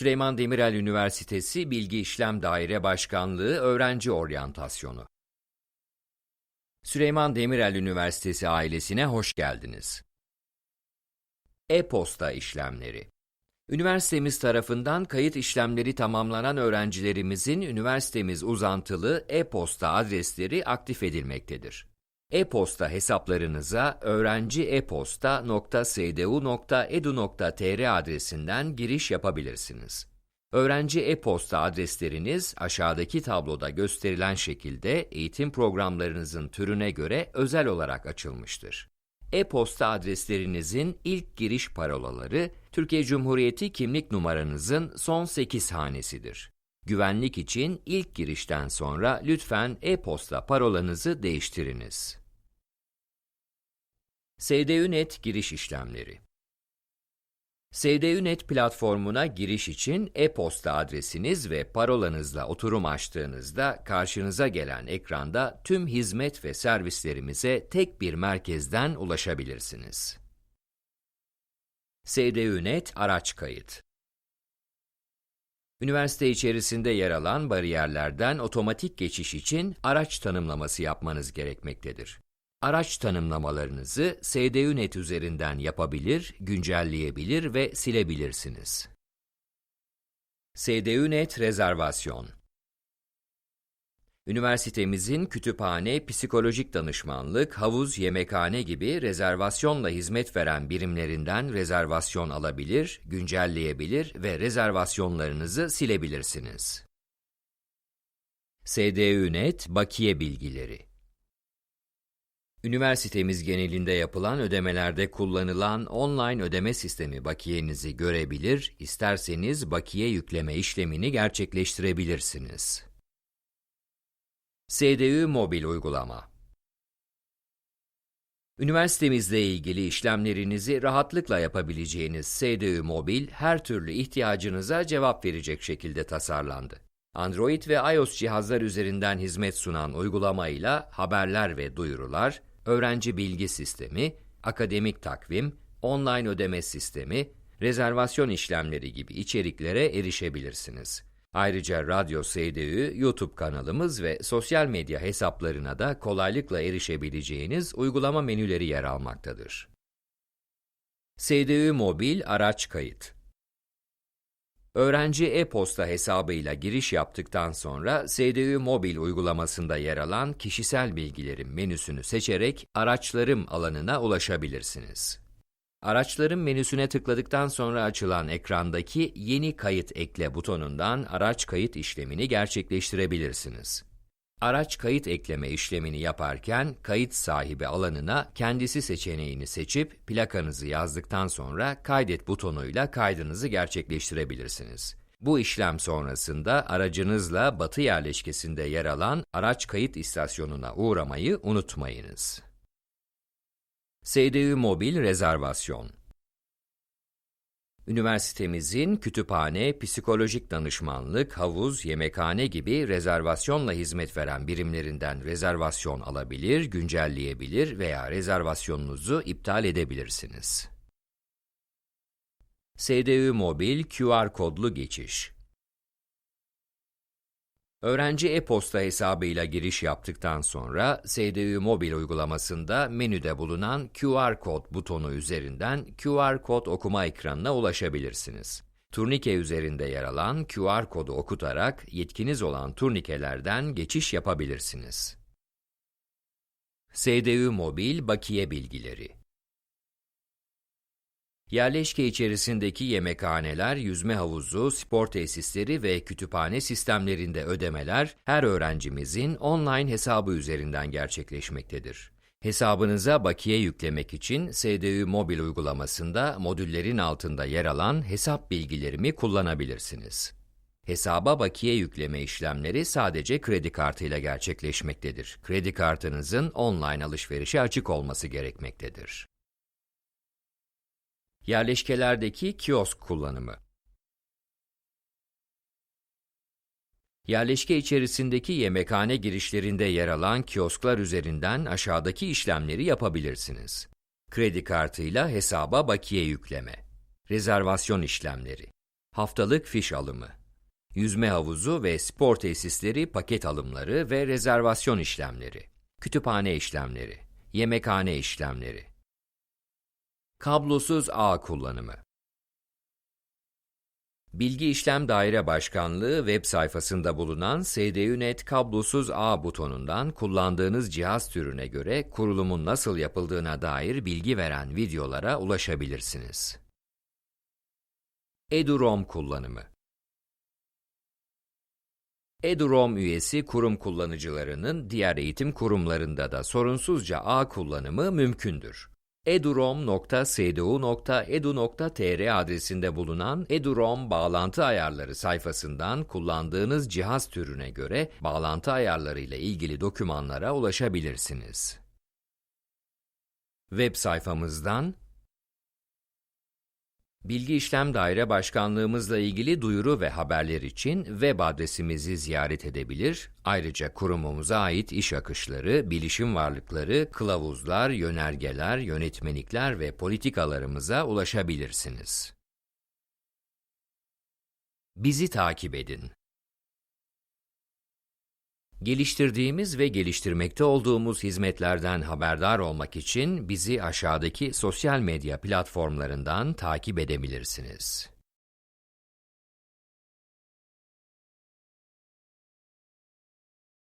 Süleyman Demirel Üniversitesi Bilgi İşlem Daire Başkanlığı Öğrenci Oryantasyonu. Süleyman Demirel Üniversitesi ailesine hoş geldiniz. E-posta işlemleri. Üniversitemiz tarafından kayıt işlemleri tamamlanan öğrencilerimizin üniversitemiz uzantılı e-posta adresleri aktif edilmektedir. E-posta hesaplarınıza öğrenci-e-posta.sdu.edu.tr adresinden giriş yapabilirsiniz. Öğrenci e-posta adresleriniz aşağıdaki tabloda gösterilen şekilde eğitim programlarınızın türüne göre özel olarak açılmıştır. E-posta adreslerinizin ilk giriş parolaları Türkiye Cumhuriyeti kimlik numaranızın son 8 hanesidir. Güvenlik için ilk girişten sonra lütfen e-posta parolanızı değiştiriniz. SDÜ.net giriş işlemleri SDÜ.net platformuna giriş için e-posta adresiniz ve parolanızla oturum açtığınızda karşınıza gelen ekranda tüm hizmet ve servislerimize tek bir merkezden ulaşabilirsiniz. SDÜ.net araç kayıt Üniversite içerisinde yer alan bariyerlerden otomatik geçiş için araç tanımlaması yapmanız gerekmektedir. Araç tanımlamalarınızı SDÜ.net üzerinden yapabilir, güncelleyebilir ve silebilirsiniz. SDÜ.net Rezervasyon Üniversitemizin kütüphane, psikolojik danışmanlık, havuz, yemekhane gibi rezervasyonla hizmet veren birimlerinden rezervasyon alabilir, güncelleyebilir ve rezervasyonlarınızı silebilirsiniz. SDÜ.net Bakiye Bilgileri Üniversitemiz genelinde yapılan ödemelerde kullanılan online ödeme sistemi bakiyenizi görebilir, isterseniz bakiye yükleme işlemini gerçekleştirebilirsiniz. SDÜ Mobil Uygulama Üniversitemizle ilgili işlemlerinizi rahatlıkla yapabileceğiniz SDÜ Mobil, her türlü ihtiyacınıza cevap verecek şekilde tasarlandı. Android ve iOS cihazlar üzerinden hizmet sunan uygulamayla haberler ve duyurular, öğrenci bilgi sistemi, akademik takvim, online ödeme sistemi, rezervasyon işlemleri gibi içeriklere erişebilirsiniz. Ayrıca Radyo SDÜ, YouTube kanalımız ve sosyal medya hesaplarına da kolaylıkla erişebileceğiniz uygulama menüleri yer almaktadır. SDÜ Mobil Araç Kayıt Öğrenci e-posta hesabıyla giriş yaptıktan sonra SDÜ Mobil uygulamasında yer alan kişisel bilgilerin menüsünü seçerek Araçlarım alanına ulaşabilirsiniz. Araçlarım menüsüne tıkladıktan sonra açılan ekrandaki Yeni Kayıt Ekle butonundan araç kayıt işlemini gerçekleştirebilirsiniz. Araç kayıt ekleme işlemini yaparken kayıt sahibi alanına kendisi seçeneğini seçip plakanızı yazdıktan sonra kaydet butonuyla kaydınızı gerçekleştirebilirsiniz. Bu işlem sonrasında aracınızla Batı yerleşkesinde yer alan araç kayıt istasyonuna uğramayı unutmayınız. SDÜ Mobil Rezervasyon Üniversitemizin kütüphane, psikolojik danışmanlık, havuz, yemekhane gibi rezervasyonla hizmet veren birimlerinden rezervasyon alabilir, güncelleyebilir veya rezervasyonunuzu iptal edebilirsiniz. SDÜ Mobil QR kodlu geçiş Öğrenci e-posta hesabıyla giriş yaptıktan sonra SDÜ Mobil uygulamasında menüde bulunan QR kod butonu üzerinden QR kod okuma ekranına ulaşabilirsiniz. Turnike üzerinde yer alan QR kodu okutarak yetkiniz olan turnikelerden geçiş yapabilirsiniz. SDÜ Mobil Bakiye Bilgileri Yerleşke içerisindeki yemekhaneler, yüzme havuzu, spor tesisleri ve kütüphane sistemlerinde ödemeler her öğrencimizin online hesabı üzerinden gerçekleşmektedir. Hesabınıza bakiye yüklemek için SDÜ mobil uygulamasında modüllerin altında yer alan hesap bilgilerimi kullanabilirsiniz. Hesaba bakiye yükleme işlemleri sadece kredi kartıyla gerçekleşmektedir. Kredi kartınızın online alışverişe açık olması gerekmektedir. Yerleşkelerdeki kiosk kullanımı Yerleşke içerisindeki yemekhane girişlerinde yer alan kiosklar üzerinden aşağıdaki işlemleri yapabilirsiniz. Kredi kartıyla hesaba bakiye yükleme, rezervasyon işlemleri, Haftalık fiş alımı. Yüzme havuzu ve spor tesisleri paket alımları ve rezervasyon işlemleri. Kütüphane işlemleri. Yemekhane işlemleri. Kablosuz ağ kullanımı. Bilgi İşlem Daire Başkanlığı web sayfasında bulunan SDÜ.net kablosuz ağ butonundan kullandığınız cihaz türüne göre kurulumun nasıl yapıldığına dair bilgi veren videolara ulaşabilirsiniz. EduROM kullanımı EduROM üyesi kurum kullanıcılarının diğer eğitim kurumlarında da sorunsuzca ağ kullanımı mümkündür edurom.sdu.edu.tr adresinde bulunan edurom bağlantı ayarları sayfasından kullandığınız cihaz türüne göre bağlantı ayarları ile ilgili dokümanlara ulaşabilirsiniz. Web sayfamızdan Bilgi İşlem Daire Başkanlığımızla ilgili duyuru ve haberler için web adresimizi ziyaret edebilir, ayrıca kurumumuza ait iş akışları, bilişim varlıkları, kılavuzlar, yönergeler, yönetmelikler ve politikalarımıza ulaşabilirsiniz. Bizi takip edin. Geliştirdiğimiz ve geliştirmekte olduğumuz hizmetlerden haberdar olmak için bizi aşağıdaki sosyal medya platformlarından takip edebilirsiniz.